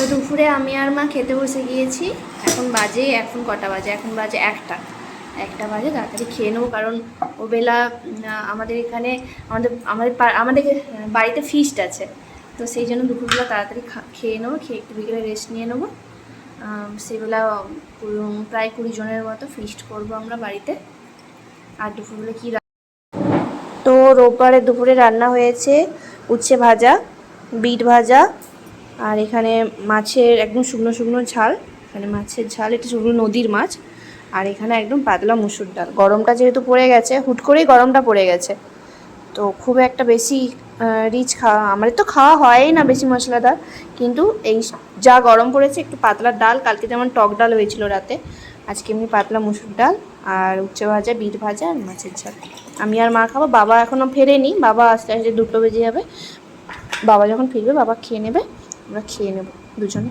তো দুপুরে আমি আর মা খেতে বসে গিয়েছি। এখন বাজে এখন কটা বাজে? এখন বাজে একটা। একটা বাজে তাড়াতাড়ি খেয়ে নেব কারণ ওবেলা উম, আমাদের এখানে আমাদের আমাদের আমাদের বাড়িতে ফিস্ট আছে। তো সেই জন্য দুপুরবেলা তাড়াতাড়ি খেয়ে নেব খেয়ে একটু বিকেলে রেস্ট নিয়ে নেব। সেবেলা প্রায় কুড়ি জনের মতো ফিস্ট করব আমরা বাড়িতে। আর দুপুরবেলা কী তো রোববারে দুপুরে রান্না হয়েছে উচ্ছে ভাজা বিট ভাজা আর এখানে মাছের একদম শুকনো শুকনো ঝাল। এখানে মাছের ঝাল, এটা শুকনো নদীর মাছ। আর এখানে একদম পাতলা মুসুর ডাল। গরমটা যেহেতু পড়ে গেছে, হুট করেই গরমটা পড়ে গেছে। তো খুব একটা বেশি রিচ খাওয়া, আমাদের তো খাওয়া হয়ই না বেশি মশলাদার। কিন্তু এই যা গরম পড়েছে, একটু পাতলা ডাল, কালকে যেমন টক ডাল হয়েছিল রাতে, আজকে এমনি পাতলা মুসুর ডাল আর উচ্ছে ভাজা, বিট ভাজা আর মাছের ঝাল। আমি আর মা খাব, বাবা এখনও ফেরেনি, বাবা আস্তে আস্তে দুটো বেজে যাবে। বাবা যখন ফিরবে, বাবা খেয়ে নেবে। আমরা খেয়ে নেব দুজনে।